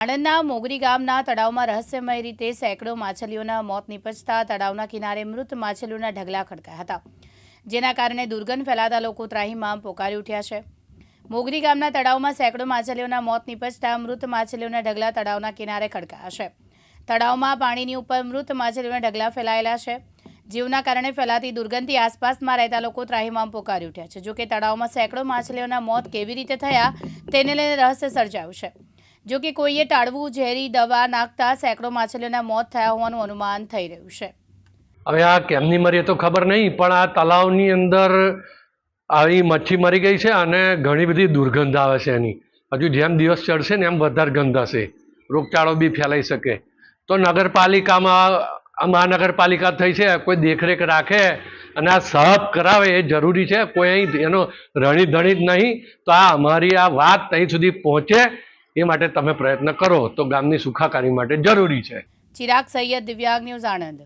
આણંદના મોગરી ગામના તળાવમાં રહસ્યમય રીતે સેંકડો માછલીઓના મોત નીપજતા તળાવના કિનારે મૃત માછલીઓના ઢગલા ખડકાયા હતા, જેના કારણે દુર્ગંધ ફેલાતા લોકો ત્રાહિમામ પોકારી ઉઠ્યા છે. મોગરી ગામના તળાવમાં સેંકડો માછલીઓના મોત નીપજતા મૃત માછલીઓના ઢગલા તળાવના કિનારે ખડકાયા છે. તળાવમાં પાણીની ઉપર મૃત માછલીઓના ઢગલા ફેલાયેલા છે. જીવના કારણે ફેલાતી દુર્ગંધથી આસપાસમાં રહેતા લોકો ત્રાહિમામ પોકારી ઉઠ્યા છે. જોકે તળાવમાં સેંકડો માછલીઓના મોત કેવી રીતે થયા, તેને લઈને રહસ્ય સર્જાયું છે. જો કે કોઈએ ટાળવું, ઝેરી, દવા નાખતા સેંકડો માછલીઓના મોત થયા હોવાનું અનુમાન થઈ રહ્યું છે. હવે આ કેમની મરી તો ખબર નહીં, પણ આ તલાવની અંદર આવી મચ્છી મરી ગઈ છે અને ઘણી બધી દુર્ગંધ આવે છે એની. હજુ જેમ દિવસ ચડશે ને એમ વધારે ગંધ હશે. રોગચાળો બી ફેલાઈ શકે. તો નગરપાલિકામાં, આ મહાનગરપાલિકા થઈ છે, કોઈ દેખરેખ રાખે અને આ સાફ કરાવે એ જરૂરી છે. કોઈ અહીં એનો રણીધણી જ નહીં. તો આ અમારી આ વાત અહીં સુધી પહોંચે. એ માટે તમે પ્રયત્ન કરો તો ગામની સુખાકારી માટે જરૂરી છે. ચિરાગ સૈયદ દિવ્યાંગ ન્યૂઝ આણંદ.